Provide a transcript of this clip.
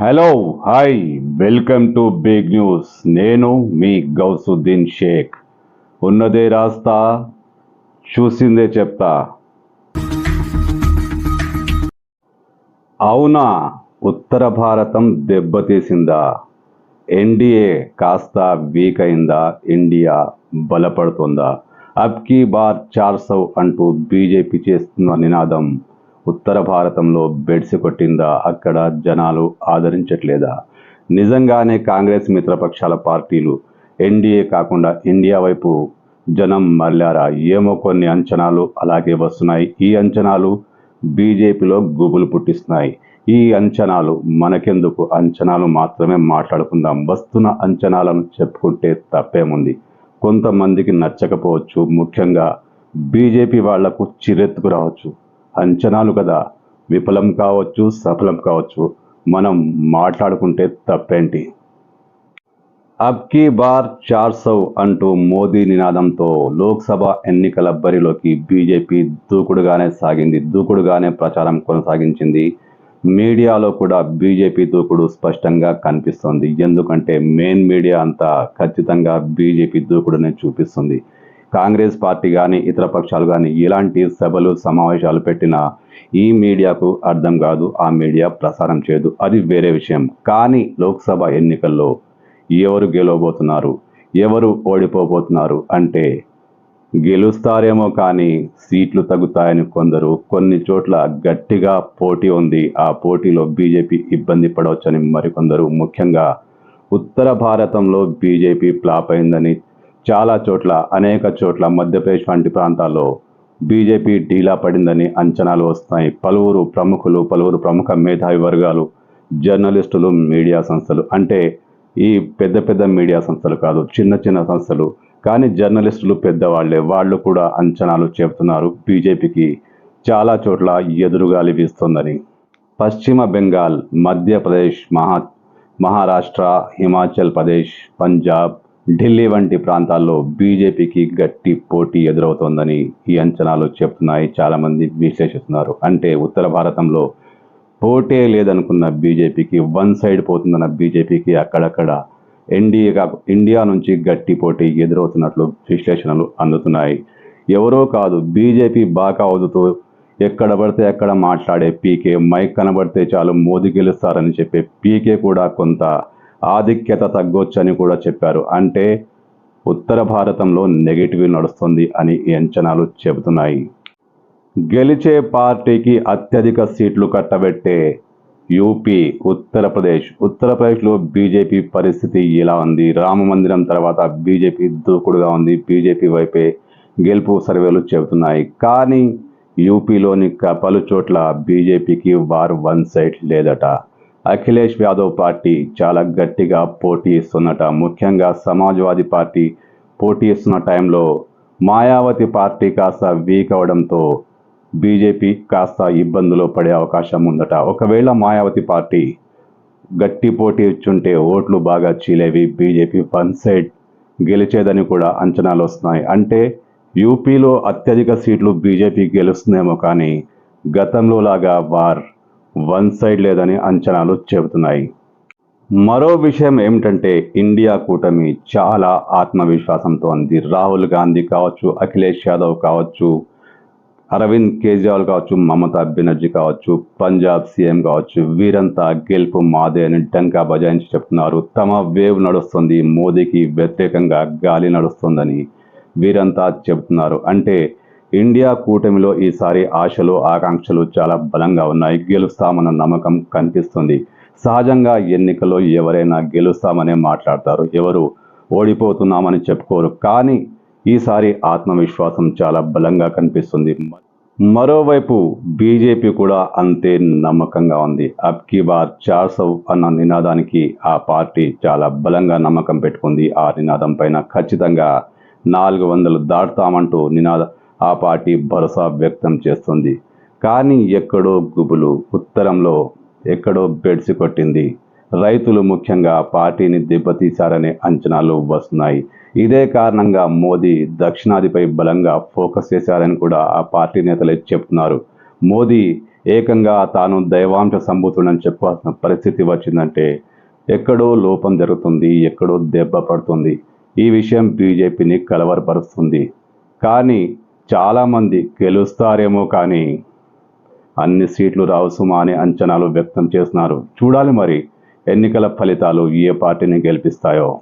Hello hi welcome to big news నేను మీ గౌసుద్దీన్ షేక్. ఉన్నదే రాస్తా చూసిందే చెప్తా. అవునా ఉత్తర భారతం దెబ్బతీసిందా? ఎన్డీఏ కాస్త వీక్ అయిందా? ఇండియా బలపడుతుందా? అబ్కి బార్ చార్సవ్ అంటూ బీజేపీ చేస్తున్న నినాదం. ఉత్తర భారతంలో బెడ్స్ కొట్టిందా? అక్కడ జనాలు ఆదరించట్లేదా? నిజంగానే కాంగ్రెస్ మిత్రపక్షాల పార్టీలు ఎన్డీఏ కాకుండా ఇండియా వైపు జనం మరలారా? ఏమో కొన్ని అంచనాలు అలాగే వస్తున్నాయి. ఈ అంచనాలు బీజేపీలో గుబులు పుట్టిస్తున్నాయి. ఈ అంచనాలు మనకెందుకు? అంచనాలు మాత్రమే మాట్లాడుకుందాం. వస్తున్న అంచనాలను చెప్పుకుంటే తప్పేముంది? కొంతమందికి నచ్చకపోవచ్చు. ముఖ్యంగా బీజేపీ వాళ్ళకు చిరెత్తుకు రావచ్చు. అంచనాలు కదా. విఫలం కావచ్చు సఫలం కావచ్చు. మనం మాట్లాడుకుంటే తప్పేంటి? అబ్కి బార్ చార్సవ్ అంటూ మోదీ నినాదంతో లోక్సభ ఎన్నికల బరిలోకి బీజేపీ దూకుడుగానే సాగింది. దూకుడుగానే ప్రచారం కొనసాగించింది. మీడియాలో కూడా బీజేపీ దూకుడు స్పష్టంగా కనిపిస్తుంది. ఎందుకంటే మెయిన్ మీడియా అంతా ఖచ్చితంగా బీజేపీ దూకుడునే చూపిస్తుంది. కాంగ్రెస్ పార్టీ కానీ ఇతర పక్షాలు కానీ ఇలాంటి సభలు సమావేశాలు పెట్టినా ఈ మీడియాకు అర్థం కాదు ఆ మీడియా ప్రసారం చేయదు. అది వేరే విషయం. కానీ లోక్సభ ఎన్నికల్లో ఎవరు గెలవబోతున్నారు? ఎవరు ఓడిపోబోతున్నారు? అంటే గెలుస్తారేమో కానీ సీట్లు తగ్గుతాయని కొందరు కొన్ని చోట్ల గట్టిగా పోటీ ఉంది. ఆ పోటీలో బీజేపీ ఇబ్బంది పడవచ్చని మరికొందరు. ముఖ్యంగా ఉత్తర భారతంలో బీజేపీ ఫ్లాప్ అయిందని చాలా చోట్ల అనేక చోట్ల మధ్యప్రదేశ్ వంటి ప్రాంతాల్లో బీజేపీ ఢీలా పడిందని అంచనాలు వస్తున్నాయి. పలువురు ప్రముఖులు పలువురు ప్రముఖ మేధావి వర్గాలు జర్నలిస్టులు మీడియా సంస్థలు అంటే ఈ పెద్ద పెద్ద మీడియా సంస్థలు కాదు చిన్న చిన్న సంస్థలు. కానీ జర్నలిస్టులు పెద్దవాళ్ళే. వాళ్ళు కూడా అంచనాలు చెబుతున్నారు బీజేపీకి చాలా చోట్ల ఎదురుగాలి వీస్తోందని. పశ్చిమ బెంగాల్ మధ్యప్రదేశ్ మహా మహారాష్ట్ర హిమాచల్ ప్రదేశ్ పంజాబ్ ఢిల్లీ వంటి ప్రాంతాల్లో బీజేపీకి గట్టి పోటీ ఎదురవుతోందని ఈ అంచనాలు చెప్తున్నాయి. చాలామంది విశ్లేషిస్తున్నారు. అంటే ఉత్తర భారతంలో పోటే లేదనుకున్న బీజేపీకి వన్ సైడ్ పోతుందన్న బీజేపీకి అక్కడక్కడ ఎన్డీఏ ఇండియా నుంచి గట్టి పోటీ ఎదురవుతున్నట్లు విశ్లేషణలు అందుతున్నాయి. ఎవరో కాదు బీజేపీ బాగా అవుతూ ఎక్కడ పడితే ఎక్కడ మాట్లాడే పీకే మైక్ కనబడితే చాలు మోదీ గెలుస్తారని చెప్పే పీకే కూడా కొంత ఆధిక్యత తగ్గొచ్చని కూడా చెప్పారు. అంటే ఉత్తర భారతంలో నెగిటివ్ నడుస్తుంది అని ఈ అంచనాలు చెబుతున్నాయి. గెలిచే పార్టీకి అత్యధిక సీట్లు కట్టబెట్టే యూపీ ఉత్తరప్రదేశ్. ఉత్తరప్రదేశ్లో బీజేపీ పరిస్థితి ఇలా ఉంది. రామ మందిరం తర్వాత బీజేపీ దూకుడుగా ఉంది. బీజేపీ వైపే గెలుపు సర్వేలు చెబుతున్నాయి. కానీ యూపీలోని పలు చోట్ల బీజేపీకి వార్ వన్ సైడ్ లేదట. అఖిలేష్ యాదవ్ పార్టీ చాలా గట్టిగా పోటీ ఇస్తున్నట. ముఖ్యంగా సమాజ్వాదీ పార్టీ పోటీ ఇస్తున్న టైంలో మాయావతి పార్టీ కాస్త వీక్ అవడంతో బీజేపీ కాస్త ఇబ్బందులు పడే అవకాశం ఉందట. ఒకవేళ మాయావతి పార్టీ గట్టి పోటీ ఇచ్చుంటే ఓట్లు బాగా చీలేవి. బీజేపీ వన్ సైడ్ గెలిచేదని కూడా అంచనాలు వస్తున్నాయి. అంటే యూపీలో అత్యధిక సీట్లు బీజేపీ గెలుస్తుందేమో కానీ గతంలో లాగా వార్ వన్ సైడ్ లేదని అంచనాలు చెబుతున్నాయి. మరో విషయం ఏమిటంటే ఇండియా కూటమి చాలా ఆత్మవిశ్వాసంతో ఉంది. రాహుల్ గాంధీ కావచ్చు అఖిలేష్ యాదవ్ కావచ్చు అరవింద్ కేజ్రీవాల్ కావచ్చు మమతా బెనర్జీ కావచ్చు పంజాబ్ సీఎం కావచ్చు వీరంతా గెలుపు మాదే అని డంకా బజాయించి చెప్తున్నారు. తమ వేవ్ నడుస్తుంది మోదీకి వ్యతిరేకంగా గాలి నడుస్తుందని వీరంతా చెబుతున్నారు. అంటే ఇండియా కూటమిలో ఈసారి ఆశలు ఆకాంక్షలు చాలా బలంగా ఉన్నాయి. గెలుస్తామన్న నమ్మకం కనిపిస్తుంది. సహజంగా ఎన్నికల్లో ఎవరైనా గెలుస్తామనే మాట్లాడతారు. ఎవరు ఓడిపోతున్నామని చెప్పుకోరు. కానీ ఈసారి ఆత్మవిశ్వాసం చాలా బలంగా కనిపిస్తుంది. మరోవైపు బీజేపీ కూడా అంతే నమ్మకంగా ఉంది. అబ్కీ బార్ చార్ అన్న నినాదానికి ఆ పార్టీ చాలా బలంగా నమ్మకం పెట్టుకుంది. ఆ నినాదం పైన ఖచ్చితంగా నాలుగు వందలు దాటుతామంటూ నినాద ఆ పార్టీ భరోసా వ్యక్తం చేస్తుంది. కానీ ఎక్కడో గుబులు ఉత్తరంలో ఎక్కడో బెడ్సి కొట్టింది. రైతులు ముఖ్యంగా పార్టీని దెబ్బతీశారనే అంచనాలు వస్తున్నాయి. ఇదే కారణంగా మోదీ దక్షిణాదిపై బలంగా ఫోకస్ చేశారని కూడా ఆ పార్టీ నేతలే చెప్తున్నారు. మోదీ ఏకంగా తాను దైవాంశ సంభూతుడని చెప్పాల్సిన పరిస్థితి వచ్చిందంటే ఎక్కడో లోపం జరుగుతుంది ఎక్కడో దెబ్బ పడుతుంది. ఈ విషయం బీజేపీని కలవరపరుస్తుంది. కానీ చాలామంది గెలుస్తారేమో కానీ అన్ని సీట్లు రావు సుమా అనే అంచనాలు వ్యక్తం చేస్తున్నారు. చూడాలి మరి ఎన్నికల ఫలితాలు ఏ పార్టీని గెలిపిస్తాయో.